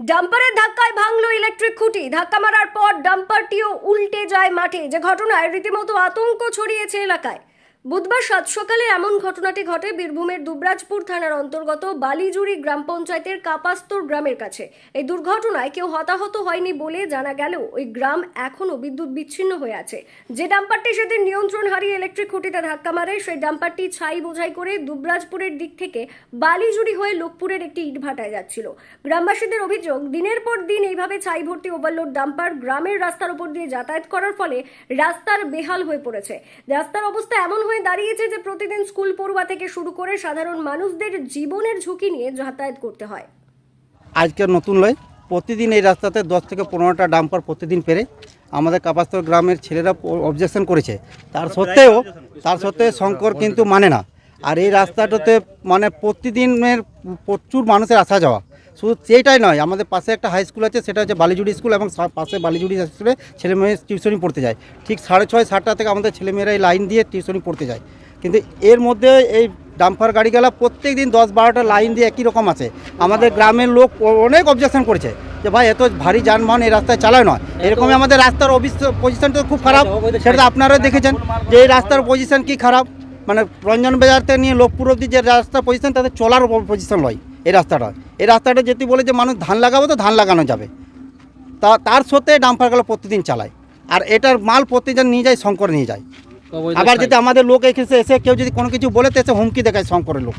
ডাম্পারের ধাক্কায় ভাঙলো ইলেকট্রিক খুঁটি। ধাক্কা মারার পর ডাম্পারটিও উল্টে যায় মাঠে। যে ঘটনায় রীতিমতো আতঙ্ক ছড়িয়েছে এলাকায়। বুধবার সাত সকালে এমন ঘটনাটি ঘটে বীরভূমের দুবরাজপুর থানার অন্তর্গত বালিজুড়ি গ্রাম পঞ্চায়েতের কাপাস্তর গ্রামের কাছে। এই দুর্ঘটনায় কেউ হতাহত হয়নি বলে জানা গেলেও ওই গ্রাম এখনও বিদ্যুৎ বিচ্ছিন্ন হয়ে আছে। যে ডাম্পারটি সেদিন নিয়ন্ত্রণ হারিয়ে ইলেকট্রিক খুঁটিতে ধাক্কা মারে, সেই ডাম্পারটি ছাই বোঝাই করে দুবরাজপুরের দিক থেকে বালিজুড়ি হয়ে লোকপুরের একটি ইটভাটায় যাচ্ছিল। গ্রামবাসীদের অভিযোগ, দিনের পর দিন এইভাবে ছাই ভর্তি ওভারলোড ডাম্পার গ্রামের রাস্তার উপর দিয়ে যাতায়াত করার ফলে রাস্তার বেহাল হয়ে পড়েছে। রাস্তার অবস্থা এমন হয়ে দাঁড়িয়েছে যে প্রতিদিন স্কুল পড়ুয়া থেকে শুরু করে সাধারণ মানুষদের জীবনের ঝুঁকি নিয়ে যাতায়াত করতে হয়। আজকে নতুন লয়, প্রতিদিন এই রাস্তাতে দশ থেকে পনেরোটা ডাম্পার প্রতিদিন পেরে আমাদের কাপাস্তর গ্রামের ছেলেরা অবজেকশন করেছে। তার সত্ত্বেও তার সত্ত্বেও শঙ্কর কিন্তু মানে না। আর এই রাস্তাটাতে মানে প্রতিদিনের প্রচুর মানুষের আসা যাওয়া। শুধু সেইটাই নয়, আমাদের পাশে একটা হাই স্কুল আছে, সেটা হচ্ছে বালিজুড়ি স্কুল এবং পাশে বালিজুড়ি স্কুলে ছেলে মেয়ে টিউশনি পড়তে যায়। ঠিক সাড়ে ছয়, সাতটা থেকে আমাদের ছেলেমেয়েরা এই লাইন দিয়ে টিউশনি পড়তে যায়। কিন্তু এর মধ্যে এই ডাম্পার গাড়িগুলা প্রত্যেক দিন দশ বারোটা লাইন দিয়ে একই রকম আছে। আমাদের গ্রামের লোক অনেক অবজেকশন করেছে যে ভাই, এত ভারী যানবাহন এই রাস্তায় চালায় নয়। এরকমই আমাদের রাস্তার পজিশন তো খুব খারাপ। সেটা আপনারা দেখেছেন যে এই রাস্তার পজিশন কি খারাপ? মানে রঞ্জন বাজার থেকে নিয়ে লোকপুর অব্দি যে রাস্তার পজিশন তাদের চলার পজিশন নয় এই রাস্তাটা। এই রাস্তাটা যদি বলে যে মানুষ ধান লাগাবো তো ধান লাগানো যাবে। তা তার সত্ত্বে ডাম্পারগুলো প্রতিদিন চালায়। আর এটার মাল প্রতিদিন নিয়ে যায় শঙ্কর নিয়ে যায়। আবার যদি আমাদের লোক এসে এসে কেউ যদি কোনো কিছু বলে তো এসে হুমকি দেখায় শঙ্করের লোক।